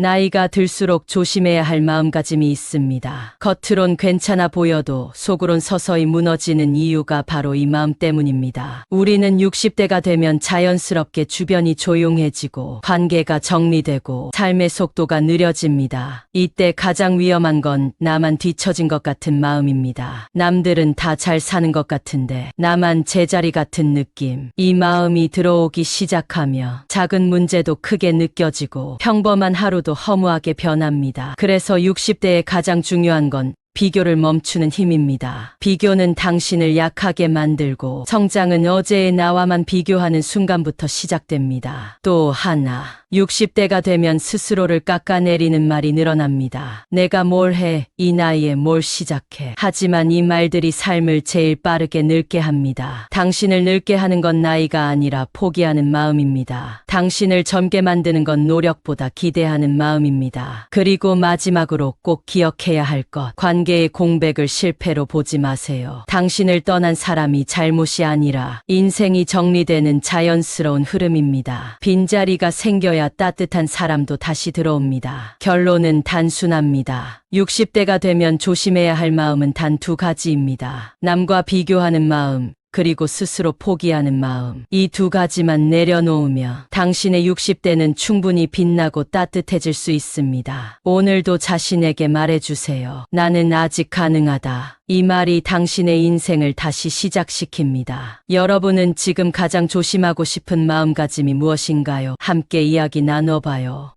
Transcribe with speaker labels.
Speaker 1: 나이가 들수록 조심해야 할 마음가짐이 있습니다. 겉으론 괜찮아 보여도 속으론 서서히 무너지는 이유가 바로 이 마음 때문입니다. 우리는 60대가 되면 자연스럽게 주변이 조용해지고 관계가 정리되고 삶의 속도가 느려집니다. 이때 가장 위험한 건 나만 뒤처진 것 같은 마음입니다. 남들은 다 잘 사는 것 같은데 나만 제자리 같은 느낌. 이 마음이 들어오기 시작하며 작은 문제도 크게 느껴지고 평범한 하루도 허무하게 변합니다. 그래서 60대의 가장 중요한 건 비교를 멈추는 힘입니다. 비교는 당신을 약하게 만들고 성장은 어제의 나와만 비교하는 순간부터 시작됩니다. 또 하나, 60대가 되면 스스로를 깎아내리는 말이 늘어납니다. 내가 뭘 해, 이 나이에 뭘 시작해. 하지만 이 말들이 삶을 제일 빠르게 늙게 합니다. 당신을 늙게 하는 건 나이가 아니라 포기하는 마음입니다. 당신을 젊게 만드는 건 노력보다 기대하는 마음입니다. 그리고 마지막으로 꼭 기억해야 할 것. 관계의 공백을 실패로 보지 마세요. 당신을 떠난 사람이 잘못이 아니라 인생이 정리되는 자연스러운 흐름입니다. 빈자리가 생겨야 따뜻한 사람도 다시 들어옵니다. 결론은 단순합니다. 60대가 되면 조심해야 할 마음은 단 두 가지입니다. 남과 비교하는 마음, 그리고 스스로 포기하는 마음. 이 두 가지만 내려놓으며 당신의 60대는 충분히 빛나고 따뜻해질 수 있습니다. 오늘도 자신에게 말해주세요. 나는 아직 가능하다. 이 말이 당신의 인생을 다시 시작시킵니다. 여러분은 지금 가장 조심하고 싶은 마음가짐이 무엇인가요? 함께 이야기 나눠봐요.